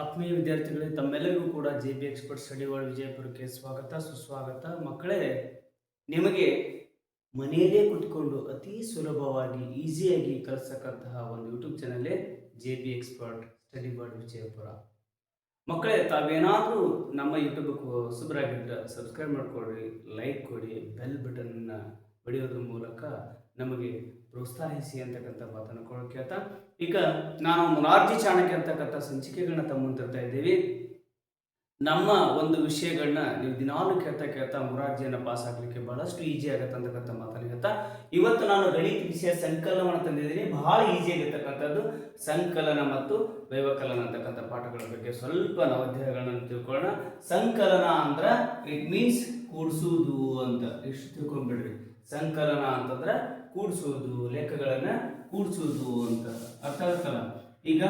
ಆತ್ಮೀಯ ವಿದ್ಯಾರ್ಥಿಗಳೇ, ತಮ್ಮೆಲ್ಲರಿಗೂ ಕೂಡ J B expert study world ವಿಜಯಪುರಕ್ಕೆ ಸ್ವಾಗತ, ಸುಸ್ವಾಗತ. ಮಕ್ಕಳೇ, ನಿಮಗೆ ಮನೆಯಲ್ಲೇ ಕುತ್ಕೊಂಡು ಅತಿ ಸುಲಭವಾಗಿ, ಈಸಿಯಾಗಿ ಕಲಿಸ್ತಕ್ಕಂತಹ ಒಂದು YouTube ಚಾನಲೇ J B expert study world Vijayapura. ಮಕ್ಕಳೇ, ತಾವೇನಾದರೂ ನಮ್ಮ ಯೂಟ್ಯೂಬ್ ಹೊಸಬರಾಗಿದ್ದರೆ ಸಬ್ಸ್ಕ್ರೈಬ್ ಮಾಡಿಕೊಡ್ರಿ ಲೈಕ್ ಕೊಡಿ ಬೆಲ್ ಬಟನ್ನ ಹೊಡೆಯೋದ್ರ ಮೂಲಕ ನಮಗೆ ಪ್ರೋತ್ಸಾಹಿಸಿ ಅಂತಕ್ಕಂಥ ಮಾತನ್ನು ಕೇಳ್ತಾ. ಈಗ ನಾನು ಮುರಾರ್ಜಿ ಚಾಣಕ್ಯ ಅಂತಕ್ಕಂಥ ಸಂಚಿಕೆಗಳನ್ನ ತಮ್ಮ ಇದ್ದೀವಿ. ನಮ್ಮ ಒಂದು ವಿಷಯಗಳನ್ನ ನೀವು ದಿನಾಲು ಕೇಳ್ತಾ ಕೇಳ್ತಾ ಮುರಾರ್ಜಿಯನ್ನು ಪಾಸ್ ಆಗಲಿಕ್ಕೆ ಬಹಳಷ್ಟು ಈಜಿ ಆಗತ್ತೆ ಅಂತಕ್ಕಂಥ ಮಾತನ್ನು ಹೇಳ್ತಾ. ಇವತ್ತು ನಾನು ಗಣಿತ ವಿಷಯ ಸಂಕಲನವನ್ನು ತಂದಿದ್ದೀನಿ. ಬಹಳ ಈಸಿ ಆಗಿರ್ತಕ್ಕಂಥದ್ದು ಸಂಕಲನ ಮತ್ತು ವ್ಯವಕಲನ ಅಂತಕ್ಕಂಥ ಪಾಠಗಳ ಬಗ್ಗೆ ಸ್ವಲ್ಪ ನಾವು ಅಧ್ಯಾಯಗಳನ್ನು ತಿಳ್ಕೊಳ್ಳೋಣ. ಸಂಕಲನ ಅಂದ್ರೆ ಇಟ್ ಮೀನ್ಸ್ ಕೂಡಿಸುವುದು ಅಂತ. ಇಷ್ಟು ತಿಳ್ಕೊಂಡ್ಬಿಡ್ರಿ. ಸಂಕಲನ ಅಂತಂದ್ರೆ ಕೂಡಿಸೋದು, ಲೆಕ್ಕಗಳನ್ನ ಕೂಡಿಸೋದು ಅಂತ ಅರ್ಥ ಆಗುತ್ತಲ್ಲ ಈಗ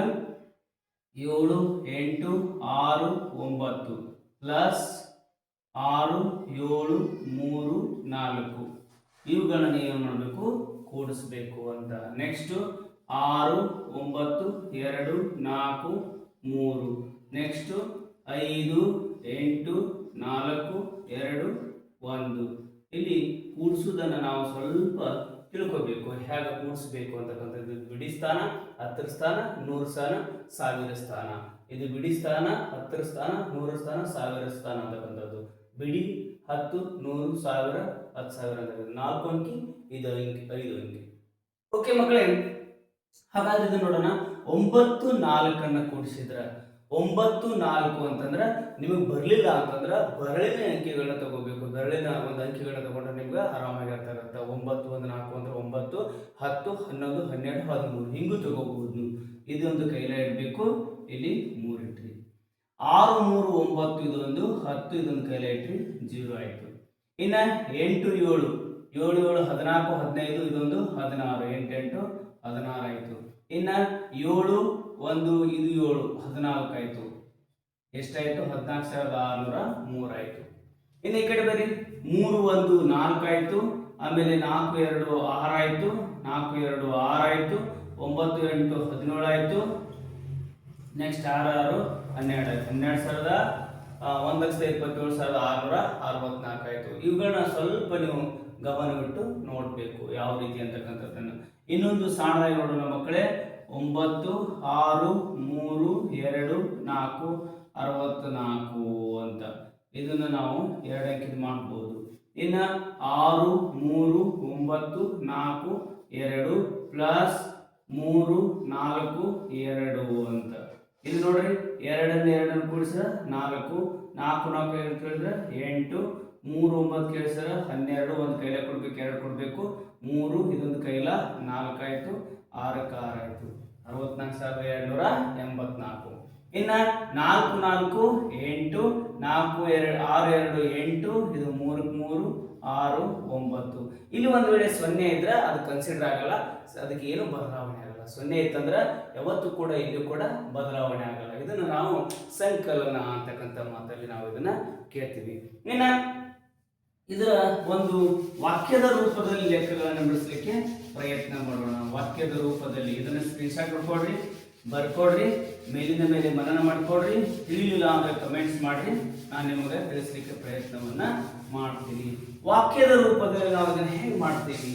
ಏಳು, ಎಂಟು, ಆರು, ಒಂಬತ್ತು ಪ್ಲಸ್ ಆರು, ಏಳು, ಮೂರು, ನಾಲ್ಕು ಇವುಗಳನ್ನ ಏನು ಮಾಡಬೇಕು? ಕೂಡಿಸ್ಬೇಕು ಅಂತ. ನೆಕ್ಸ್ಟು ಆರು, ಒಂಬತ್ತು, ಎರಡು, ನಾಲ್ಕು, ಮೂರು ನೆಕ್ಸ್ಟು ಐದು, ಎಂಟು, ನಾಲ್ಕು, ಎರಡು, ಒಂದು ಇಲ್ಲಿ ಕೂಡಿಸೋದನ್ನು ನಾವು ಸ್ವಲ್ಪ ತಿಳ್ಕೋಬೇಕು, ಹೇಗೆ ಕೂಡಿಸ್ಬೇಕು ಅಂತಕ್ಕಂಥದ್ದು ಬಿಡಿ ಸ್ಥಾನ, ಹತ್ತರ ಸ್ಥಾನ, ನೂರು ಸ್ಥಾನ, ಸಾವಿರ ಸ್ಥಾನ. ಇದು ಬಿಡಿ ಸ್ಥಾನ, ಹತ್ತರ ಸ್ಥಾನ, ನೂರು ಸ್ಥಾನ, ಸಾವಿರ ಸ್ಥಾನ ಅಂತಕ್ಕಂಥದ್ದು. ಬಿಡಿ, ಹತ್ತು, ನೂರು, ಸಾವಿರ, ಹತ್ತು ಸಾವಿರ ಅಂತಕ್ಕಂಥದ್ದು. ನಾಲ್ಕು ಅಂಕಿ ಇದು ಅಂಕಿ, ಐದು ಅಂಕಿ. ಓಕೆ ಮಕ್ಕಳೇ, ಹಾಗಾದ್ರೆ ಇದು ನೋಡೋಣ. ಒಂಬತ್ತು ನಾಲ್ಕನ್ನು ಕೂಡಿಸಿದ್ರೆ. ಒಂಬತ್ತು ನಾಲ್ಕು ಅಂತಂದ್ರೆ ನಿಮಗೆ ಬರಲಿಲ್ಲ ಅಂತಂದ್ರೆ ಬರಳಿನ ಅಂಕಿಗಳನ್ನ ತಗೋಬೇಕು. ಬರಳಿನ ಒಂದು ಅಂಕಿಗಳನ್ನ ತಗೊಂಡ್ರೆ ನಿಮ್ಗೆ ಆರಾಮಾಗಿ ಅರ್ಥ ಆಗುತ್ತೆ ಒಂಬತ್ತು, ಒಂದು ನಾಲ್ಕು ಅಂದ್ರೆ ಒಂಬತ್ತು, ಹತ್ತು, ಹನ್ನೊಂದು, ಹನ್ನೆರಡು, ಹದಿಮೂರು. ಹಿಂಗೂ ತಗೋಬಹುದು ಇದೊಂದು ಕೈಲ ಇಡಬೇಕು. ಇಲ್ಲಿ ಮೂರು ಇಟ್ರಿ. ಆರು, ಮೂರು, ಒಂಬತ್ತು ಇದೊಂದು, ಹತ್ತು ಇದೊಂದು ಕೈಲ ಇಟ್ರಿ, ಜೀರೋ ಆಯಿತು. ಇನ್ನ ಎಂಟು, ಏಳು. ಏಳು ಏಳು, ಹದಿನಾಲ್ಕು, ಹದಿನೈದು, ಇದೊಂದು, ಹದಿನಾರು. ಎಂಟೆಂಟು ಎಂಟು, ಹದಿನಾರು ಆಯಿತು. ಇನ್ನ ಏಳು, ಒಂದು, ಇದು ಏಳು, ಹದಿನಾಲ್ಕು ಆಯ್ತು. ಎಷ್ಟಾಯಿತು? ಹದಿನಾಲ್ಕು ಸಾವಿರದ ಆರುನೂರ ಮೂರಾಯಿತು ಇನ್ನು ಈ ಕಡೆ ಬರ್ರಿ. ಮೂರು, ಒಂದು, ನಾಲ್ಕು ಆಯಿತು. ಆಮೇಲೆ ನಾಲ್ಕು, ಎರಡು ಆರಾಯಿತು ನಾಲ್ಕು, ಎರಡು ಆರಾಯಿತು ಒಂಬತ್ತು, ಎಂಟು, ಹದಿನೇಳು ಆಯಿತು. ನೆಕ್ಸ್ಟ್ ಆರು ಆರು, ಹನ್ನೆರಡು ಆಯ್ತು. ಹನ್ನೆರಡು ಸಾವಿರದ ಒಂದು ಲಕ್ಷದ ಇಪ್ಪತ್ತೇಳು ಸಾವಿರದ ಆರುನೂರ ಅರವತ್ನಾಲ್ಕು ಆಯಿತು. ಇವುಗಳನ್ನ ಸ್ವಲ್ಪ ನೀವು ಗಮನವಿಟ್ಟು ನೋಡಬೇಕು ಯಾವ ರೀತಿ ಅಂತಕ್ಕಂಥದ್ದನ್ನು. ಇನ್ನೊಂದು ಸಣ್ಣದಾಗಿ ನೋಡೋಣ ಮಕ್ಕಳೇ. ಒಂಬತ್ತು, ಆರು, ಮೂರು, ಎರಡು, ನಾಲ್ಕು, ಅರವತ್ನಾಲ್ಕು ಅಂತ. ಇದನ್ನು ನಾವು ಎರಡು ಅಂಕಿದ ಮಾಡ್ಬೋದು. ಇನ್ನು ಆರು, ಮೂರು, ಒಂಬತ್ತು, ನಾಲ್ಕು, ಎರಡು ಪ್ಲಸ್ ಮೂರು, ನಾಲ್ಕು, ಎರಡು ಅಂತ. ಇಲ್ಲಿ ನೋಡ್ರಿ ಎರಡನ್ನ ಎರಡನ್ನು ಕೂಡಿಸಿದ್ರೆ ನಾಲ್ಕು ನಾಲ್ಕು ನಾಲ್ಕು ಎರಡು ಕೇಳಿದ್ರೆ ಎಂಟು, ಮೂರು, ಒಂಬತ್ತು ಕೇಳಿಸಿದ್ರೆ ಹನ್ನೆರಡು, ಒಂದು ಕೈಲ ಕೊಡ್ಬೇಕು, ಎರಡು ಕೊಡಬೇಕು, ಮೂರು, ಇದೊಂದು ಕೈಲ ನಾಲ್ಕಾಯಿತು ಆರಕ್ಕೆ ಆರಾಯಿತು ಅರವತ್ನಾಲ್ಕು ಸಾವಿರದ ಎರಡುನೂರ ಎಂಬತ್ನಾಲ್ಕು. ಇನ್ನು ನಾಲ್ಕು ನಾಲ್ಕು, ಎಂಟು ನಾಲ್ಕು ಎರಡು ಆರು ಎರಡು ಎಂಟು, ಇದು ಮೂರಕ್ಕೆ ಮೂರು, ಆರು ಒಂಬತ್ತು. ಇಲ್ಲಿ ಒಂದು ವೇಳೆ ಸೊನ್ನೆ ಇದ್ರೆ ಅದು ಕನ್ಸಿಡರ್ ಆಗಲ್ಲ. ಅದಕ್ಕೆ ಏನು ಬದಲಾವಣೆ ಆಗಲ್ಲ. ಸೊನ್ನೆ ಇತ್ತಂದ್ರೆ ಯಾವತ್ತೂ ಕೂಡ ಇಲ್ಲಿ ಕೂಡ ಬದಲಾವಣೆ ಆಗಲ್ಲ. ಇದನ್ನು ನಾವು ಸಂಕಲನ ಅಂತಕ್ಕಂಥ ಮಾತಲ್ಲಿ ನಾವು ಇದನ್ನ ಕೇಳ್ತೀವಿ. ಇನ್ನ ಇದರ ಒಂದು ವಾಕ್ಯದ ರೂಪದಲ್ಲಿ ಲೆಕ್ಕಗಳನ್ನು ಬಿಡಿಸಲಿಕ್ಕೆ ಪ್ರಯತ್ನ ಮಾಡೋಣ. ವಾಕ್ಯದ ರೂಪದಲ್ಲಿ ಇದನ್ನ ಸ್ಕ್ರೀನ್ಶಾಟ್ ಮಾಡ್ಕೊಡ್ರಿ. ಬರ್ಕೊಡ್ರಿ ಮೇಲಿನ ಮೇಲೆ ಮನನ ಮಾಡ್ಕೊಡ್ರಿ, ತಿಳಿಲಿಲ್ಲ ಅಂದ್ರೆ ಕಮೆಂಟ್ಸ್ ಮಾಡ್ರಿ. ನಾನು ನಿಮಗೆ ತಿಳಿಸ್ಲಿಕ್ಕೆ ಪ್ರಯತ್ನವನ್ನ ಮಾಡ್ತೀನಿ. ವಾಕ್ಯದ ರೂಪದಲ್ಲಿ ನಾವು ಇದನ್ನ ಹೇಗೆ ಮಾಡ್ತೀವಿ?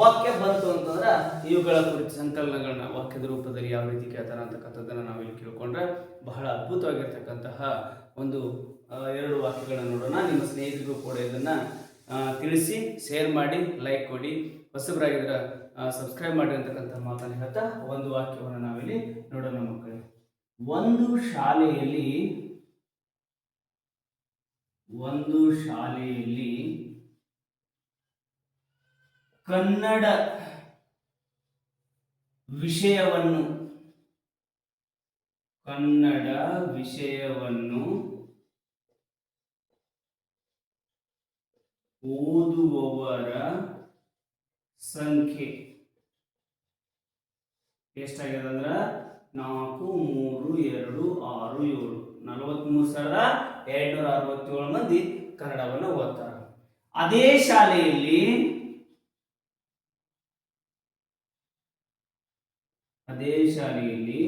ವಾಕ್ಯ ಬಂತು ಅಂತಂದ್ರೆ ಇವುಗಳ ಕುರಿತು ಸಂಕಲನಗಳನ್ನ ವಾಕ್ಯದ ರೂಪದಲ್ಲಿ ಯಾವ ರೀತಿ ಕೇಳ್ತಾರ ಅಂತಕ್ಕಂಥದ್ದನ್ನು ನಾವು ಇಲ್ಲಿ ಕೇಳ್ಕೊಂಡ್ರೆ ಬಹಳ ಅದ್ಭುತವಾಗಿರ್ತಕ್ಕಂತಹ ಒಂದು ಎರಡು ವಾಕ್ಯಗಳನ್ನು ನೋಡೋಣ. ನಿಮ್ಮ ಸ್ನೇಹಿತರಿಗೂ ಕೂಡ ಇದನ್ನು ತಿಳಿಸಿ ಶೇರ್ ಮಾಡಿ ಲೈಕ್ ಕೊಡಿ. ಹೊಸಬರಾಗಿದ್ರೆ ಸಬ್ಸ್ಕ್ರೈಬ್ ಮಾಡಿ ಅಂತಕ್ಕಂಥ ಮಾತನ್ನು ಹೇಳ್ತಾ ಒಂದು ವಾಕ್ಯವನ್ನು ನಾವಿಲ್ಲಿ ನೋಡೋಣ ಮಕ್ಕಳೇ. ಒಂದು ಶಾಲೆಯಲ್ಲಿ ಒಂದು ಶಾಲೆಯಲ್ಲಿ ಕನ್ನಡ ವಿಷಯವನ್ನು ಕನ್ನಡ ವಿಷಯವನ್ನು ಓದುವವರ ಸಂಖ್ಯೆ. ಎಷ್ಟಾಗಿದೆ ಅಂದ್ರೆ ನಾಲ್ಕು, ಮೂರು, ಎರಡು, ಆರು, ಏಳು. ನಲವತ್ಮೂರು ಸಾವಿರದ ಎರಡ್ನೂರ ಅರವತ್ತೇಳು ಮಂದಿ ಕನ್ನಡವನ್ನು ಓದ್ತಾರೆ. ಅದೇ ಶಾಲೆಯಲ್ಲಿ ಅದೇ ಶಾಲೆಯಲ್ಲಿ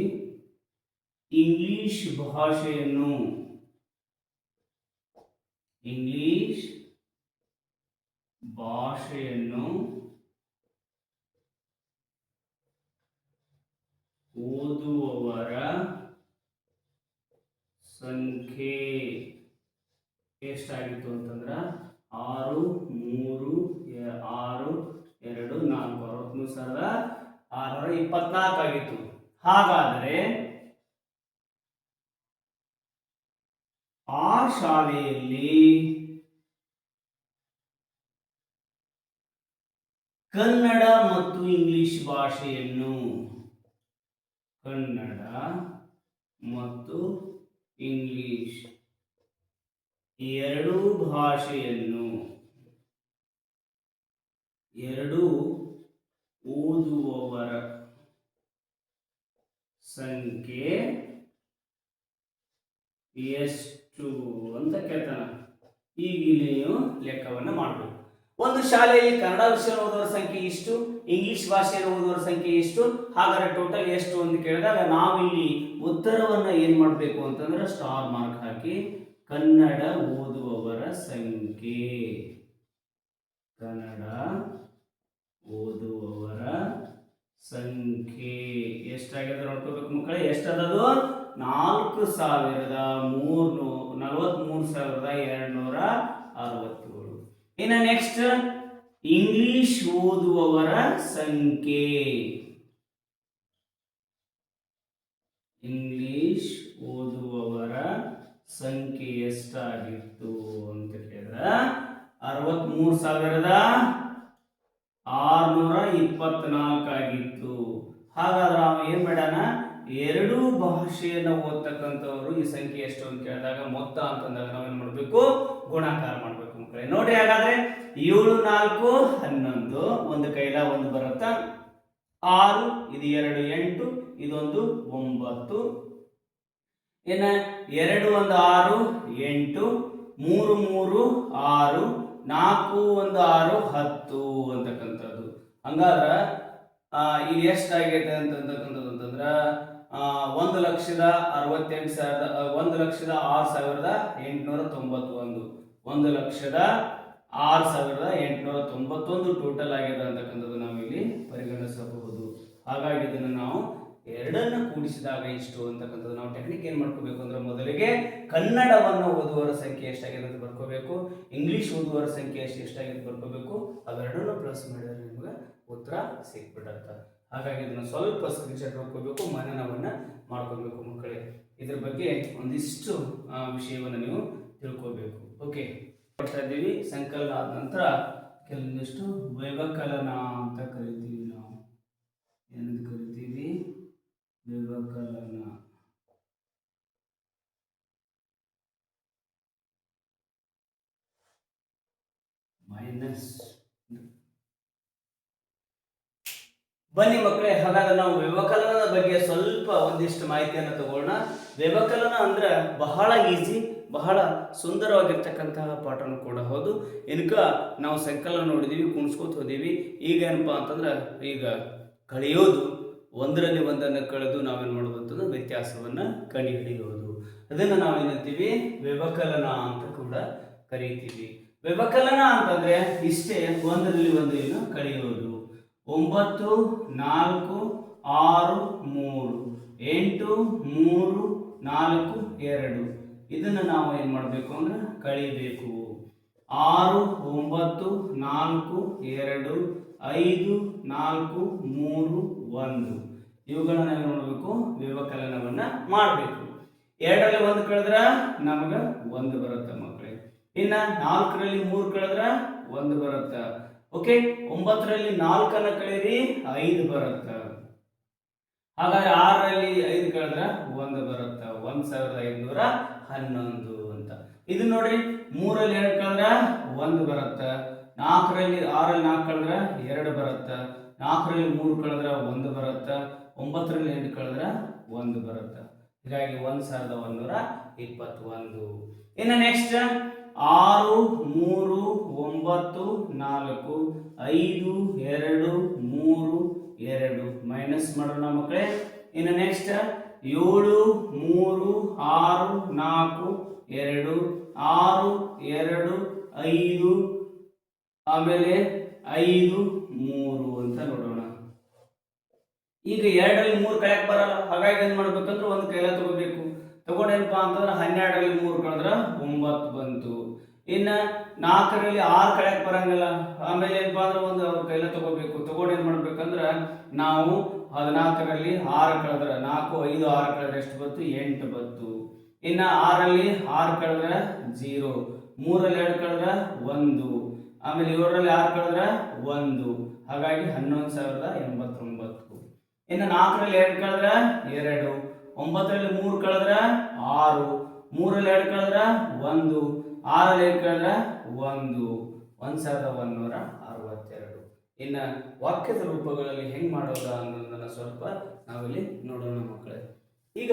ಇಂಗ್ಲಿಷ್ ಭಾಷೆಯನ್ನು ಇಂಗ್ಲಿಷ್ ಭಾಷೆಯನ್ನು ಓದುವವರ ಸಂಖ್ಯೆ ಎಷ್ಟಾಗಿತ್ತು ಅಂತಂದ್ರೆ ಆರು, ಮೂರು ಆರು, ಎರಡು, ನಾಲ್ಕು, ಅರವತ್ಮೂರು ಸಾವಿರದ ಆರುನೂರ ಇಪ್ಪತ್ನಾಲ್ಕು ಆಗಿತ್ತು. ಹಾಗಾದರೆ ಆ ಶಾಲೆಯಲ್ಲಿ ಕನ್ನಡ ಮತ್ತು ಇಂಗ್ಲಿಷ್ ಭಾಷೆಯನ್ನು ಕನ್ನಡ ಮತ್ತು ಇಂಗ್ಲಿಷ್ ಎರಡೂ ಭಾಷೆಯನ್ನು ಎರಡೂ ಓದುವವರ ಸಂಖ್ಯೆ ಎಷ್ಟು ಅಂತ ಕೇಳ್ತಾನ. ಈಗ ಇಲ್ಲಿ ಲೆಕ್ಕವನ್ನು ಮಾಡಬೇಕು. ಒಂದು ಶಾಲೆಯಲ್ಲಿ ಕನ್ನಡ ವಿಷಯ ಓದುವರ ಸಂಖ್ಯೆ ಇಷ್ಟು, ಇಂಗ್ಲಿಷ್ ಭಾಷೆಯನ್ನು ಓದುವರ ಸಂಖ್ಯೆ ಇಷ್ಟು, ಹಾಗಾದ್ರೆ ಟೋಟಲ್ ಎಷ್ಟು ಅಂತ ಕೇಳಿದಾಗ ನಾವಿಲ್ಲಿ ಉತ್ತರವನ್ನು ಏನು ಮಾಡಬೇಕು ಅಂತಂದ್ರೆ ಸ್ಟಾರ್ ಮಾರ್ಕ್ ಹಾಕಿ ಕನ್ನಡ ಓದುವವರ ಸಂಖ್ಯೆ. ಕನ್ನಡ ಓದುವವರ ಸಂಖ್ಯೆ. ಎಷ್ಟಾಗಿದೆ ನೋಡ್ಕೋಬೇಕು ಮಕ್ಕಳೇ? ಎಷ್ಟದದು? ನಾಲ್ಕು ಸಾವಿರದ ಮೂರ್ನೂ, ನಲವತ್ಮೂರು ಸಾವಿರದ ಎರಡ್ನೂರ ಅರವತ್ತೇಳು. ಇನ್ನು ನೆಕ್ಸ್ಟ್ ಇಂಗ್ಲಿಷ್ ಓದುವವರ ಸಂಖ್ಯೆ. ಇಂಗ್ಲಿಷ್ ಓದುವವರ ಸಂಖ್ಯೆ ಎಷ್ಟಾಗಿತ್ತು ಅಂತ ಕೇಳಿದ್ರೆ? ಅರವತ್ಮೂರು ಸಾವಿರದ ಆರ್ನೂರ ಇಪ್ಪತ್ನಾಲ್ಕು ಆಗಿತ್ತು ಹಾಗಾದ್ರೆ ಅವ ಏನು ಮಾಡ್ಯಾನ? ಎರಡೂ ಭಾಷೆಯನ್ನ ಓದ್ತಕ್ಕಂಥವರು ಈ ಸಂಖ್ಯೆ ಎಷ್ಟು ಅಂತ ಕೇಳಿದಾಗ ಮೊತ್ತ ಅಂತಂದಾಗ ನಾವೇನ್ ಮಾಡಬೇಕು? ಗುಣಾಕಾರ ಮಾಡಬೇಕು ಮಕ್ಕಳೇ. ನೋಡಿ ಹಾಗಾದ್ರೆ ಏಳು, ನಾಲ್ಕು, ಹನ್ನೊಂದು, ಒಂದು ಕೈಲ ಒಂದು ಬರುತ್ತ? ಆರು, ಇದು ಎರಡು, ಎಂಟು, ಇದೊಂದು ಒಂಬತ್ತು ಇನ್ನ ಎರಡು ಒಂದು ಆರು, ಎಂಟು, ಮೂರು ಮೂರು ಆರು, ನಾಲ್ಕು ಒಂದು ಆರು, ಹತ್ತು ಅಂತಕ್ಕಂಥದ್ದು. ಹಂಗಾದ್ರೆ ಇಲ್ಲಿ ಎಷ್ಟಾಗೈತೆ ಅಂತಕ್ಕಂಥದ್ದು ಅಂತಂದ್ರೆ ಒಂದು ಲಕ್ಷದ ಅರವತ್ತೆಂಟು ಸಾವಿರದ ಒಂದು ಲಕ್ಷದ ಆರು ಸಾವಿರದ ಎಂಟುನೂರ ತೊಂಬತ್ತೊಂದು. ಒಂದು ಲಕ್ಷದ ಆರು ಸಾವಿರದ ಎಂಟುನೂರ ತೊಂಬತ್ತೊಂದು ಟೋಟಲ್ ಆಗಿದೆ ಅಂತಕ್ಕಂಥದ್ದು ನಾವು ಇಲ್ಲಿ ಪರಿಗಣಿಸಬಹುದು. ಹಾಗಾಗಿ ಇದನ್ನು ನಾವು ಎರಡನ್ನ ಕೂಡಿಸಿದಾಗ ಇಷ್ಟು ಅಂತಕ್ಕಂಥದ್ದು ನಾವು ಟೆಕ್ನಿಕ್ ಏನು ಮಾಡ್ಕೋಬೇಕು ಅಂದ್ರೆ ಮೊದಲಿಗೆ ಕನ್ನಡವನ್ನು ಓದುವವರ ಸಂಖ್ಯೆ ಎಷ್ಟಾಗಿದೆ ಅಂತ ಬರ್ಕೋಬೇಕು ಇಂಗ್ಲಿಷ್ ಓದುವವರ ಸಂಖ್ಯೆ ಎಷ್ಟು ಎಷ್ಟಾಗಿದೆ ಬರ್ಕೋಬೇಕು, ಅವೆರಡನ್ನು ಪ್ಲಸ್ ಮಾಡಿದ್ರೆ ನಿಮ್ಗೆ ಉತ್ತರ ಸಿಕ್ಬಿಡುತ್ತೆ ಹಾಗಾಗಿ ಇದನ್ನು ಸ್ವಲ್ಪ ಸ್ಕ್ರೀನ್ಶಾಟ್ ಮಾಡ್ಕೋಬೇಕು, ಮನನವನ್ನ ಮಾಡ್ಕೋಬೇಕು ಮಕ್ಕಳೇ. ಇದ್ರ ಬಗ್ಗೆ ಒಂದಿಷ್ಟು ವಿಷಯವನ್ನು ನೀವು ತಿಳ್ಕೋಬೇಕು. ಓಕೆ ಕೊಡ್ತಾ ಇದ್ದೀವಿ. ಸಂಕಲನ ಆದ ನಂತರ ಕೆಲವೊಂದಿಷ್ಟು ವ್ಯವಕಲನ ಅಂತ ಕರಿತೀವಿ ನಾವು. ಏನಂತ ವ್ಯವಕಲನ ಮೈನಸ್. ಬನ್ನಿ ಮಕ್ಕಳೇ, ಹಾಗಾದ್ರೆ ನಾವು ವ್ಯವಕಲನದ ಬಗ್ಗೆ ಸ್ವಲ್ಪ ಒಂದಿಷ್ಟು ಮಾಹಿತಿಯನ್ನು ತಗೊಳ್ಳೋಣ. ವ್ಯವಕಲನ ಅಂದ್ರೆ ಬಹಳ ಈಸಿ, ಬಹಳ ಸುಂದರವಾಗಿರ್ತಕ್ಕಂತಹ ಪಾಠನೂ ಕೂಡ ಹೌದು. ಇನ್ಕ ನಾವು ಸಂಕಲನ ನೋಡಿದೀವಿ, ಕುಣಿಸ್ಕೋತ ಹೋದೀವಿ. ಈಗ ಏನಪ್ಪಾ ಅಂತಂದ್ರೆ, ಈಗ ಕಳೆಯೋದು ಒಂದರಲ್ಲಿ ಒಂದನ್ನು ಕಳೆದು ನಾವೇನು ಮಾಡೋದು ಅಂತಂದ್ರೆ ವ್ಯತ್ಯಾಸವನ್ನು ಕಂಡುಹಿಡಿಯುವುದು ಅದನ್ನು ನಾವೇನಂತೀವಿ ವ್ಯವಕಲನ ಅಂತ ಕೂಡ ಕರೀತೀವಿ. ವ್ಯವಕಲನ ಅಂತಂದ್ರೆ ಇಷ್ಟೇ ಒಂದರಲ್ಲಿ ಒಂದು ಏನು? ಕಳೆಯೋದು. ಒಂಬತ್ತು, ನಾಲ್ಕು, ಆರು, ಮೂರು. ಎಂಟು, ಮೂರು, ನಾಲ್ಕು, ಎರಡು. ಇದನ್ನು ನಾವು ಏನು ಮಾಡಬೇಕು ಅಂದ್ರೆ ಕಳಿಬೇಕು. ಆರು, ಒಂಬತ್ತು, ನಾಲ್ಕು, ಎರಡು, ಐದು, ನಾಲ್ಕು, ಮೂರು, ಒಂದು. ಇವುಗಳನ್ನ ನೋಡಬೇಕು ವ್ಯವಕಲನವನ್ನ ಮಾಡಬೇಕು. ಎರಡರಲ್ಲಿ ಒಂದು ಕಳೆದ್ರೆ ನಮಗೆ ಒಂದು ಬರುತ್ತೆ ಮಕ್ಕಳೇ ಇನ್ನ ನಾಲ್ಕರಲ್ಲಿ ಮೂರು ಕಳೆದ್ರೆ ಒಂದು ಬರುತ್ತೆ. ಓಕೆ, ಒಂಬತ್ತರಲ್ಲಿ ನಾಲ್ಕನ್ನ ಕಳೀರಿ, ಐದು ಬರುತ್ತೆ. ಹಾಗಾದ್ರೆ ಆರರಲ್ಲಿ ಐದು ಕಳೆದ್ರೆ ಒಂದು ಬರುತ್ತೆ. ಒಂದ್ ಸಾವಿರದ ಐನೂರ ಹನ್ನೊಂದು ಅಂತ. ಇದು ನೋಡ್ರಿ ಮೂರಲ್ಲಿ ಎರಡು ಕಳೆದ್ರೆ? ಒಂದು ಬರುತ್ತೆ. ನಾಲ್ಕರಲ್ಲಿ ಆರಲ್ಲಿ ನಾಲ್ಕು ಕಳೆದ್ರೆ ಎರಡು ಬರುತ್ತೆ. ನಾಲ್ಕರಲ್ಲಿ ಮೂರು ಕಳೆದ್ರೆ ಒಂದು ಬರುತ್ತೆ. ಒಂಬತ್ತರಲ್ಲಿ ಎಂಟು ಕಳೆದ್ರೆ ಒಂದು ಬರುತ್ತೆ. ಹೀಗಾಗಿ ಒಂದು ಸಾವಿರದ ಒಂದೂರ ಇಪ್ಪತ್ತೊಂದು. ಇನ್ನು ನೆಕ್ಸ್ಟ್ ಆರು, ಮೂರು, ಒಂಬತ್ತು, ನಾಲ್ಕು, ಐದು, ಎರಡು, ಮೂರು, ಎರಡು. ಮೈನಸ್ ಮಾಡೋಣ ಮಕ್ಕಳೇ. ಇನ್ನು ನೆಕ್ಸ್ಟ್ ಏಳು, ಮೂರು, ಆರು, ನಾಲ್ಕು, ಎರಡು ಆರು, ಎರಡು, ಐದು, ಆಮೇಲೆ ಐದು, ಮೂರು ಅಂತ ನೋಡೋಣ. ಈಗ ಎರಡರಲ್ಲಿ ಮೂರು ಕಳೆಯಕ್ ಬರಲ್ಲ. ಹಾಗಾಗಿ ಏನ್ ಮಾಡ್ಬೇಕಂದ್ರೆ ಒಂದು ಕೈಲ ತಗೋಬೇಕು. ತಗೊಂಡೇನಪ್ಪ ಅಂತಂದ್ರೆ ಹನ್ನೆರಡರಲ್ಲಿ ಮೂರು ಕಳೆದ್ರೆ ಒಂಬತ್ತು ಬಂತು. ಇನ್ನ ನಾಲ್ಕರಲ್ಲಿ ಆರು ಕಳೆಯಕ್ ಬರಂಗಿಲ್ಲ. ಆಮೇಲೆ ಏನಪ್ಪಾ ಅಂದ್ರೆ ಒಂದು ಅವ್ರ ಕೈಲ ತಗೋಬೇಕು. ತಗೊಂಡು ಏನ್ ಮಾಡ್ಬೇಕಂದ್ರ ನಾವು ಹದಿನಾಲ್ಕರಲ್ಲಿ ಆರು ಕಳೆದ್ರೆ, ನಾಲ್ಕು, ಐದು, ಆರು ಕಳೆದ್ರೆ ಎಷ್ಟು ಬಂತು? ಎಂಟು ಬಂತು. ಇನ್ನ ಆರಲ್ಲಿ ಆರು ಕಳೆದ್ರೆ ಜೀರೋ, ಮೂರಲ್ಲಿ ಎರಡು ಕಳೆದ್ರೆ ಒಂದು, ಆಮೇಲೆ ಏಳರಲ್ಲಿ ಆರು ಕಳೆದ್ರೆ ಒಂದು, ಹಾಗಾಗಿ ಹನ್ನೊಂದು ಸಾವಿರದ ಎಂಬತ್ತೊಂಬತ್ತು. ಇನ್ನು ನಾಲ್ಕರಲ್ಲಿ ಎರಡು ಕಳೆದ್ರೆ ಎರಡು, ಒಂಬತ್ತರಲ್ಲಿ ಮೂರು ಕಳೆದ್ರೆ ಆರು, ಮೂರಲ್ಲಿ ಎರಡು ಕಳೆದ್ರೆ ಒಂದು, ಆರಲ್ಲಿ ಎರಡು ಕಳೆದ್ರೆ ಒಂದು ಒಂದು ಸಾವಿರದ ಒಂದೂರ ಅರವತ್ತೆರಡು. ಇನ್ನು ವಾಕ್ಯದ ರೂಪಗಳಲ್ಲಿ ಹೆಂಗೆ ಮಾಡೋದ ಅನ್ನೋದನ್ನು ಸ್ವಲ್ಪ ನಾವಿಲ್ಲಿ ನೋಡೋಣ ಮಕ್ಕಳೇ. ಈಗ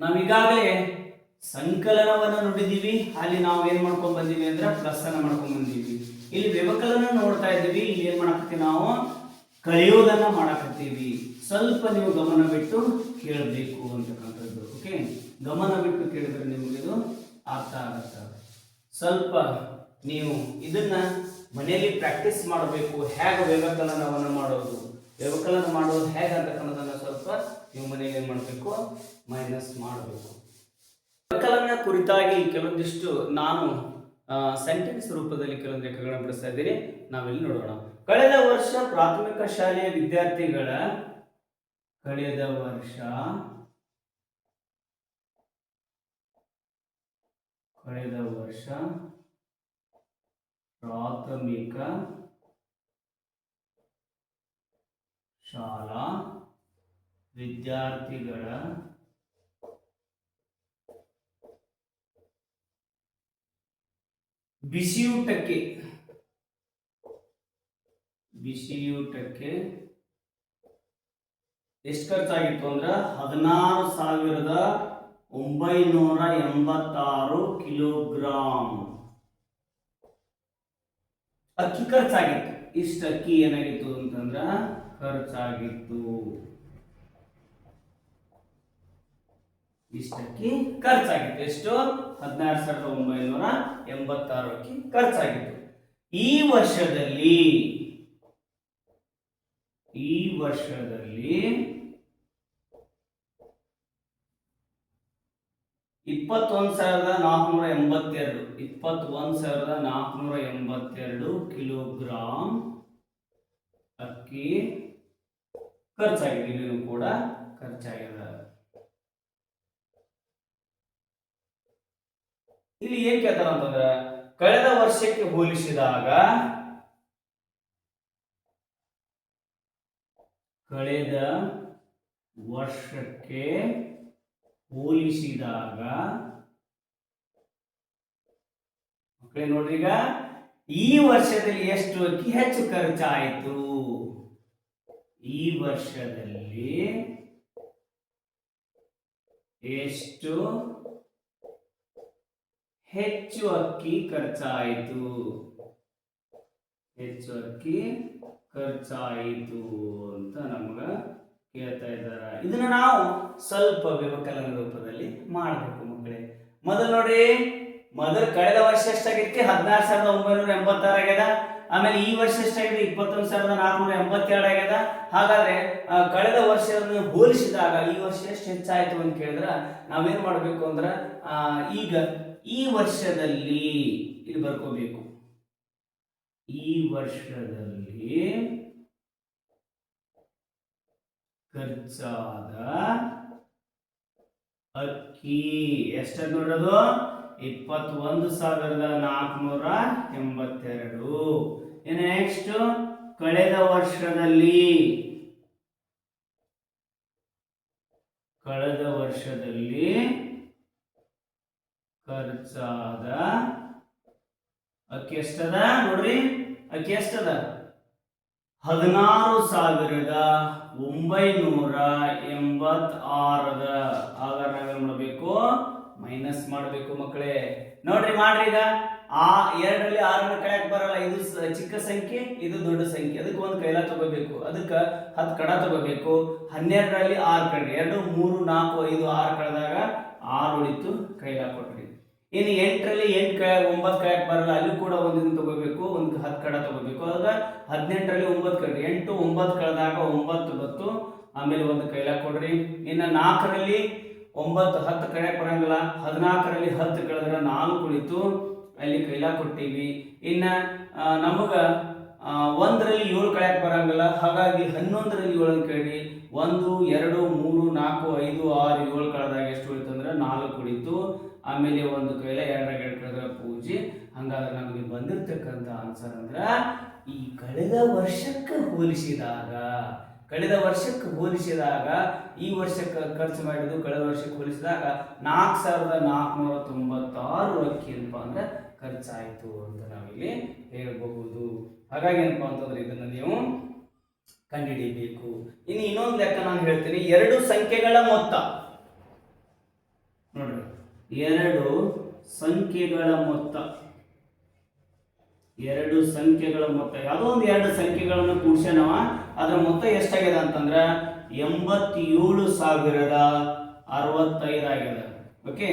ನಾವೀಗಾಗಲೇ ಸಂಕಲನವನ್ನು ನೋಡಿದೀವಿ. ಅಲ್ಲಿ ನಾವು ಏನ್ ಮಾಡ್ಕೊಂಡ್ ಬಂದೀವಿ ಅಂದ್ರೆ ಪ್ಲಸ್ ಅನ್ನ ಮಾಡ್ಕೊಂಡ್ ಬಂದೀವಿ. ಇಲ್ಲಿ ವ್ಯವಕಲನ ನೋಡ್ತಾ ಇದ್ದೀವಿ. ಇಲ್ಲಿ ಏನ್ ಮಾಡಕತ್ತೀವಿ ನಾವು? ಕಳೆಯೋದನ್ನ ಮಾಡಕತ್ತೀವಿ. ಸ್ವಲ್ಪ ನೀವು ಗಮನ ಬಿಟ್ಟು ಕೇಳಬೇಕು ಅಂತಕ್ಕಂಥದ್ದು. ಓಕೆ ಗಮನ ಬಿಟ್ಟು ಕೇಳಿದ್ರೆ ನಿಮ್ಗೆ ಇದು ಅರ್ಥ ಆಗತ್ತ. ಸ್ವಲ್ಪ ನೀವು ಇದನ್ನ ಮನೆಯಲ್ಲಿ ಪ್ರಾಕ್ಟೀಸ್ ಮಾಡಬೇಕು. ಹೇಗೆ ವ್ಯವಕಲನವನ್ನು ಮಾಡೋದು? ವ್ಯವಕಲನ ಮಾಡೋದು ಹೇಗೆ ಅಂತಕ್ಕಂಥದ್ದನ್ನ ಸ್ವಲ್ಪ ನೀವು ಮನೆಯಲ್ಲಿ ಏನು ಮಾಡಬೇಕು? ಮೈನಸ್ ಮಾಡಬೇಕು. ವ್ಯವಕಲನ ಕುರಿತಾಗಿ ಕೆಲವೊಂದಿಷ್ಟು ನಾನು ಸೆಂಟೆನ್ಸ್ ರೂಪದಲ್ಲಿ ಕೆಲವೊಂದು ಲೆಕ್ಕಗಳನ್ನು ಬಿಡಿಸ್ತಾ ಇದ್ದೀನಿ. ನಾವಿಲ್ಲಿ ನೋಡೋಣ. ಕಳೆದ ವರ್ಷ ಪ್ರಾಥಮಿಕ ಶಾಲೆಯ ವಿದ್ಯಾರ್ಥಿಗಳ, ಕಳೆದ ವರ್ಷ ಕಳೆದ ವರ್ಷ ಪ್ರಾಥಮಿಕ ಶಾಲಾ ವಿದ್ಯಾರ್ಥಿಗಳ ಬಿಸಿಯೂಟಕ್ಕೆ ಬಿಸಿಯೂಟಕ್ಕೆ ಎಷ್ಟು ಖರ್ಚಾಗಿತ್ತು ಅಂದ್ರೆ ಹದಿನಾರು ಸಾವಿರದ ಒಂಬೈನೂರ ಎಂಬತ್ತಾರು ಕಿಲೋಗ್ರಾಂ. ಅಕ್ಕಿ ಖರ್ಚಾಗಿತ್ತು. ಇಷ್ಟು ಅಕ್ಕಿ ಏನಾಗಿತ್ತು ಅಂತಂದ್ರ ಖರ್ಚಾಗಿತ್ತು. ಇಷ್ಟಕ್ಕೆ ಖರ್ಚಾಗಿತ್ತು. ಎಷ್ಟು? ಹದಿನಾರು ಸಾವಿರದ ಒಂಬೈನೂರ ಎಂಬತ್ತಾರಕ್ಕೆ ಖರ್ಚಾಗಿತ್ತು. ಈ ವರ್ಷದಲ್ಲಿ ಈ ವರ್ಷದಲ್ಲಿ ಇಪ್ಪತ್ತೊಂದು ಸಾವಿರದ ನಾಲ್ಕುನೂರ ಎಂಬತ್ತೆರಡು, ಇಪ್ಪತ್ತೊಂದು ಸಾವಿರದ ನಾಲ್ಕುನೂರ ಎಂಬತ್ತೆರಡು ಕಿಲೋಗ್ರಾಂ ಅಕ್ಕಿ ಖರ್ಚಾಗಿದೆ. ಇಲ್ಲಿನೂ ಕೂಡ ಖರ್ಚಾಗಿದೆ. ಇಲ್ಲಿ ಏನ್ ಕೇಳ್ತಾರ ಅಂತಂದ್ರ, ಕಳೆದ ವರ್ಷಕ್ಕೆ ಹೋಲಿಸಿದಾಗ, ಕಳೆದ ವರ್ಷಕ್ಕೆ ಹೋಲಿಸಿದಾಗ ಮಕ್ಕಳೇ ನೋಡ್ರಿ ಈಗ, ಈ ವರ್ಷದಲ್ಲಿ ಎಷ್ಟು ಅಕ್ಕಿ ಹೆಚ್ಚು ಖರ್ಚಾಯಿತು? ಈ ವರ್ಷದಲ್ಲಿ ಎಷ್ಟು ಹೆಚ್ಚು ಅಕ್ಕಿ ಖರ್ಚಾಯಿತು. ಹೆಚ್ಚು ಅಕ್ಕಿ ಖರ್ಚಾಯಿತು ಅಂತ ನಮಗ ಕೇಳ್ತಾ ಇದ್ದಾರ. ಇದನ್ನ ನಾವು ಸ್ವಲ್ಪ ವ್ಯವಕಲನ ರೂಪದಲ್ಲಿ ಮಾಡಬೇಕು ಮಕ್ಕಳೇ. ಮೊದಲು ನೋಡ್ರಿ, ಮೊದಲು ಕಳೆದ ವರ್ಷ ಎಷ್ಟಾಗಿತ್ತು ಹದಿನಾರು ಸಾವಿರದ ಒಂಬೈನೂರ ಎಂಬತ್ತಾರು ಆಗ್ಯದ. ಆಮೇಲೆ ಈ ವರ್ಷ ಎಷ್ಟಾಗಿದೆ? ಇಪ್ಪತ್ತೊಂದು ಸಾವಿರದ ನಾಲ್ಕುನೂರ ಎಂಬತ್ತೆರಡು ಆಗ್ಯದ. ಹಾಗಾದ್ರೆ ಕಳೆದ ವರ್ಷವನ್ನು ಹೋಲಿಸಿದಾಗ ಈ ವರ್ಷ ಎಷ್ಟು ಹೆಚ್ಚಾಯ್ತು ಅಂತ ಕೇಳಿದ್ರ ನಾವೇನ್ ಮಾಡಬೇಕು ಅಂದ್ರ ಈಗ ಈ ವರ್ಷದಲ್ಲಿ ಇಲ್ಲಿ ಬರ್ಕೋಬೇಕು. ಈ ವರ್ಷದಲ್ಲಿ ಖರ್ಚಾದ ಅಕ್ಕಿ ಎಷ್ಟು ನೋಡೋದು? ಇಪ್ಪತ್ತೊಂದು ಸಾವಿರದ ನಾಲ್ಕುನೂರ ಎಂಬತ್ತೆರಡು. ನೆಕ್ಸ್ಟ್ ಕಳೆದ ವರ್ಷದಲ್ಲಿ. ಕಳೆದ ವರ್ಷದಲ್ಲಿ ಖರ್ಚಾದ ಅಕ್ಕಿ ಎಷ್ಟದ? ನೋಡ್ರಿ, ಅಕ್ಕಿ ಎಷ್ಟದ? ಹದಿನಾರು ಸಾವಿರದ ಒಂಬೈನೂರ ಎಂಬತ್ತಾರದ ಆಗ ನಾವೇನ್ ಮಾಡಬೇಕು? ಮೈನಸ್ ಮಾಡಬೇಕು ಮಕ್ಕಳೇ. ನೋಡ್ರಿ, ಮಾಡ್ರಿ ಈಗ. ಆ ಎರಡರಲ್ಲಿ ಆರನ್ನ ಕಳೆಯಕ್ ಬರಲ್ಲ. ಇದು ಚಿಕ್ಕ ಸಂಖ್ಯೆ, ಇದು ದೊಡ್ಡ ಸಂಖ್ಯೆ. ಅದಕ್ಕೆ ಒಂದು ಕೈಲ ತಗೋಬೇಕು. ಅದಕ್ಕೆ ಹತ್ತು ಕಡ ತಗೋಬೇಕು. ಹನ್ನೆರಡರಲ್ಲಿ ಆರು ಕಡ್ರಿ ಎರಡು, ಮೂರು, ನಾಲ್ಕು, ಐದು, ಆರು ಕಳೆದಾಗ ಆರು ಉಳಿತು ಕೈಲ ಕೊಟ್ರಿ ಇನ್ನು ಎಂಟರಲ್ಲಿ ಎಂಟು ಕ ಒಂಬತ್ತು ಕೈಯಕ್ ಬರಲ್ಲ, ಅಲ್ಲಿ ಕೂಡ ಒಂದನ್ನು ತಗೋಬೇಕು, ಒಂದು ಹತ್ತು ಕಡ ತಗೋಬೇಕು. ಆಗ ಹದಿನೆಂಟರಲ್ಲಿ ಒಂಬತ್ತು ಕಡ, ಎಂಟು ಒಂಬತ್ತು ಕಳೆದಾಗ ಒಂಬತ್ತು ಬತ್ತು, ಆಮೇಲೆ ಒಂದು ಕೈಲ ಕೊಡ್ರಿ. ಇನ್ನು ನಾಲ್ಕರಲ್ಲಿ ಒಂಬತ್ತು ಹತ್ತು ಕೈಯಾಗ ಬರಂಗಿಲ್ಲ, ಹದಿನಾಲ್ಕರಲ್ಲಿ ಹತ್ತು ಕಳೆದ್ರೆ ನಾಲ್ಕು ಕುಳಿತು ಅಲ್ಲಿ ಕೈಲ ಕೊಟ್ಟಿವಿ. ಇನ್ನು ನಮಗೆ ಒಂದರಲ್ಲಿ ಏಳು ಕಳೆಯಕ್ಕೆ ಬರಂಗಿಲ್ಲ, ಹಾಗಾಗಿ ಹನ್ನೊಂದರಲ್ಲಿ ಏಳನ್ನು ಕೇಳಿ ಒಂದು, ಎರಡು, ಮೂರು, ನಾಲ್ಕು, ಐದು, ಆರು, ಏಳು ಕಳೆದಾಗ ಎಷ್ಟು ಉಳಿತು ನಾಲ್ಕು ಕುಡಿತು ಆಮೇಲೆ ಒಂದು ಕೈಲ ಎರಡರ ಎರಡು ಕಳೆದ್ರೆ ಪೂಜೆ. ಹಂಗಾದ್ರೆ ನಮಗೆ ಬಂದಿರತಕ್ಕಂಥ ಆನ್ಸರ್ ಅಂದ್ರೆ, ಈ ಕಳೆದ ವರ್ಷಕ್ಕೆ ಹೋಲಿಸಿದಾಗ, ಕಳೆದ ವರ್ಷಕ್ಕೆ ಹೋಲಿಸಿದಾಗ, ಈ ವರ್ಷಕ್ಕೆ ಖರ್ಚು ಮಾಡಿದ್ದು ಕಳೆದ ವರ್ಷಕ್ಕೆ ಹೋಲಿಸಿದಾಗ ನಾಲ್ಕು ಸಾವಿರದ ನಾಲ್ಕುನೂರ ತೊಂಬತ್ತಾರು ಅಕ್ಕಿ ಏನಪ್ಪ ಅಂದ್ರೆ ಖರ್ಚಾಯಿತು ಅಂತ ನಾವಿಲ್ಲಿ ಹೇಳಬಹುದು. ಹಾಗಾಗಿ ಏನಪ್ಪ ಅಂತಂದ್ರೆ ಇದನ್ನು ನೀವು ಕಂಡುಹಿಡಿಯಬೇಕು. ಇನ್ನು ಇನ್ನೊಂದು ಲೆಕ್ಕ ನಾನು ಹೇಳ್ತೀನಿ. ಎರಡು ಸಂಖ್ಯೆಗಳ ಮೊತ್ತ. ಎರಡು ಸಂಖ್ಯೆಗಳ ಮೊತ್ತ. ಎರಡು ಸಂಖ್ಯೆಗಳ ಮೊತ್ತ. ಯಾವುದೋ ಒಂದು ಎರಡು ಸಂಖ್ಯೆಗಳನ್ನು ಕೂಡ್ಸ್ಯಾನವ, ಅದರ ಮೊತ್ತ ಎಷ್ಟಾಗಿದೆ ಅಂತಂದ್ರ ಎಂಬತ್ತೇಳು ಸಾವಿರದ ಆಗ್ಯದ. ಓಕೆ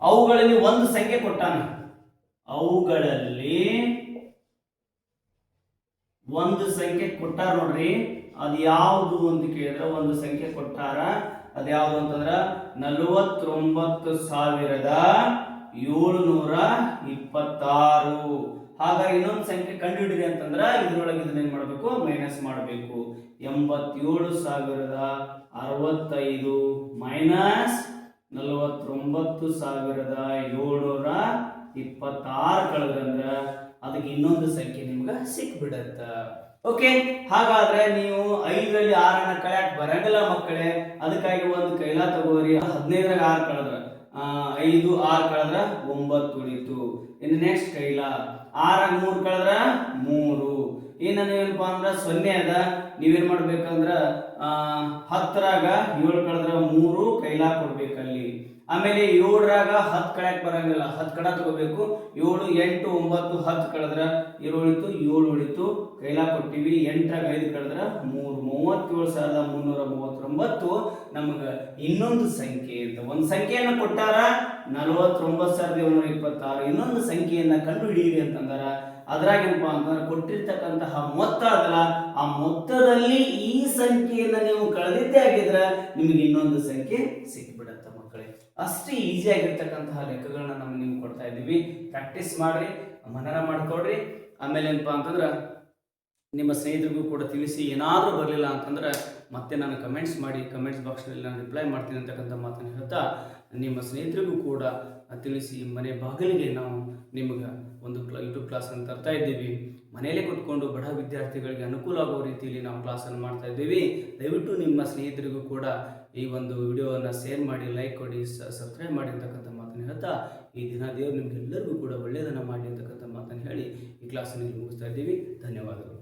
ಅವುಗಳಲ್ಲಿ ಒಂದು ಸಂಖ್ಯೆ ಕೊಟ್ಟಾನ. ಅವುಗಳಲ್ಲಿ ಒಂದು ಸಂಖ್ಯೆ ಕೊಟ್ಟಾರ ನೋಡ್ರಿ. ಅದು ಯಾವುದು ಅಂತ ಕೇಳಿದ್ರೆ ಒಂದು ಸಂಖ್ಯೆ ಕೊಟ್ಟಾರ ಅದು ಅಂತಂದ್ರ ನಲವತ್ತೊಂಬತ್ತು ಸಾವಿರದ ಏಳುನೂರ ಇಪ್ಪತ್ತಾರು. ಹಾಗಾಗಿ ಇನ್ನೊಂದು ಸಂಖ್ಯೆ ಕಂಡುಹಿಡಿರಿ ಅಂತಂದ್ರ ಇದ್ರೊಳಗೆ ಇದನ್ನ ಏನ್ ಮಾಡಬೇಕು? ಮೈನಸ್ ಮಾಡಬೇಕು. ಎಂಬತ್ತೇಳು ಸಾವಿರದ ಅರವತ್ತೈದು ಮೈನಸ್ ನಲವತ್ತೊಂಬತ್ತು ಸಾವಿರದ ಏಳ್ನೂರ ಇಪ್ಪತ್ತಾರು ಕಳೆದ್ರಂದ್ರ ಅದಕ್ಕೆ ಇನ್ನೊಂದು ಸಂಖ್ಯೆ ನಿಮ್ಗೆ ಸಿಕ್ಬಿಡತ್ತ. ಓಕೆ ಹಾಗಾದ್ರೆ ನೀವು ಐದರಲ್ಲಿ ಆರನ್ನ ಕಳೆಯಕ್ ಬರಂಗಿಲ್ಲ ಮಕ್ಕಳೇ. ಅದಕ್ಕಾಗಿ ಒಂದು ಕೈಲ ತಗೋರಿ. ಹದಿನೈದರಾಗ ಆರು ಕಳೆದ್ರ? ಐದು, ಆರು ಕಳೆದ್ರ ಒಂಬತ್ತು ಉಳಿತು. ಇನ್ನು ನೆಕ್ಸ್ಟ್ ಕೈಲ. ಆರಾಗ ಮೂರು ಕಳೆದ್ರ? ಮೂರು. ಇನ್ನು ಏನಪ್ಪ ಅಂದ್ರೆ ಸೊನ್ನೆ ಅದ, ನೀವೇನ್ ಮಾಡ್ಬೇಕಂದ್ರ ಹತ್ತರಾಗ ಏಳು ಕಳೆದ್ರ ಮೂರು ಕೈಲಾ ಕೊಡ್ಬೇಕಲ್ಲಿ ಆಮೇಲೆ ಏಳರಾಗ ಹತ್ತು ಕಳ್ಯಾಕ್ ಬರಂಗಿಲ್ಲ, ಹತ್ತು ಕಡ ತಗೋಬೇಕು. ಏಳು, ಎಂಟು, ಒಂಬತ್ತು, ಹತ್ತು ಕಳೆದ್ರ ಏಳು ಉಳಿತು ಏಳು ಉಳಿತು ಕೈಲಾ ಕೊಟ್ಟಿವಿ. ಎಂಟರಾಗ ಐದು ಕಳೆದ್ರ ಮೂರು. ಮೂವತ್ತೇಳು ಸಾವಿರದ ಮುನ್ನೂರ ಮೂವತ್ತೊಂಬತ್ತು ನಮಗೆ ಇನ್ನೊಂದು ಸಂಖ್ಯೆ ಅಂತ ಒಂದು ಸಂಖ್ಯೆಯನ್ನು ಕೊಟ್ಟಾರ ನಲವತ್ತೊಂಬತ್ತು ಸಾವಿರದ ಏಳ್ನೂರ ಇಪ್ಪತ್ತಾರು. ಇನ್ನೊಂದು ಸಂಖ್ಯೆಯನ್ನು ಕಂಡು ಹಿಡಿಯಿರಿ ಅಂತಂದಾರ. ಅದ್ರಾಗ ಏನಪ್ಪಾ ಅಂತಂದ್ರೆ ಕೊಟ್ಟಿರ್ತಕ್ಕಂತಹ ಮೊತ್ತ ಅದಲ್ಲ, ಆ ಮೊತ್ತದಲ್ಲಿ ಈ ಸಂಖ್ಯೆಯನ್ನು ನೀವು ಕಳೆದಿದ್ದೇ ಆಗಿದ್ರೆ ನಿಮಗೆ ಇನ್ನೊಂದು ಸಂಖ್ಯೆ ಸಿಕ್ಬಿಡುತ್ತೆ ಮಕ್ಕಳೇ. ಅಷ್ಟೇ ಈಸಿ ಆಗಿರ್ತಕ್ಕಂತಹ ಲೆಕ್ಕಗಳನ್ನ ನಾವು ನಿಮ್ಗೆ ಕೊಡ್ತಾ ಇದ್ದೀವಿ. ಪ್ರಾಕ್ಟೀಸ್ ಮಾಡ್ರಿ, ಮನನ ಮಾಡ್ಕೊಡ್ರಿ ಆಮೇಲೆ ಏನಪ್ಪ ಅಂತಂದ್ರೆ ನಿಮ್ಮ ಸ್ನೇಹಿತರಿಗೂ ಕೂಡ ತಿಳಿಸಿ ಏನಾದರೂ ಬರಲಿಲ್ಲ ಅಂತಂದ್ರೆ ಮತ್ತೆ ನಾನು ಕಮೆಂಟ್ಸ್ ಮಾಡಿ ಕಮೆಂಟ್ಸ್ ಬಾಕ್ಸ್ನಲ್ಲಿ ನಾನು ರಿಪ್ಲೈ ಮಾಡ್ತೀನಿ ಅಂತಕ್ಕಂಥ ಮಾತನ್ನು ಹೇಳ್ತಾ, ನಿಮ್ಮ ಸ್ನೇಹಿತರಿಗೂ ಕೂಡ ತಿಳಿಸಿ ಮನೆ ಬಾಗಿಲಿಗೆ ನಾವು ನಿಮಗೆ ಒಂದು ಯೂಟ್ಯೂಬ್ ಕ್ಲಾಸನ್ನು ತರ್ತಾ ಇದ್ದೀವಿ. ಮನೆಯಲ್ಲೇ ಕೂತ್ಕೊಂಡು ಬಡ ವಿದ್ಯಾರ್ಥಿಗಳಿಗೆ ಅನುಕೂಲ ಆಗೋ ರೀತಿಯಲ್ಲಿ ನಾವು ಕ್ಲಾಸನ್ನು ಮಾಡ್ತಾ ಇದ್ದೀವಿ. ದಯವಿಟ್ಟು ನಿಮ್ಮ ಸ್ನೇಹಿತರಿಗೂ ಕೂಡ ಈ ಒಂದು ವಿಡಿಯೋವನ್ನು ಶೇರ್ ಮಾಡಿ ಲೈಕ್ ಕೊಡಿ ಸಬ್ಸ್ಕ್ರೈಬ್ ಮಾಡಿ ಅಂತಕ್ಕಂಥ ಮಾತನ್ನು ಹೇಳ್ತಾ, ಈ ದಿನ ದೇವರು ನಿಮಗೆಲ್ಲರಿಗೂ ಕೂಡ ಒಳ್ಳೆಯದನ್ನು ಮಾಡಿ ಅಂತಕ್ಕಂಥ ಮಾತನ್ನು ಹೇಳಿ ಈ ಕ್ಲಾಸನ್ನು ಮುಗಿಸ್ತಾ ಇದ್ದೀವಿ. ಧನ್ಯವಾದಗಳು.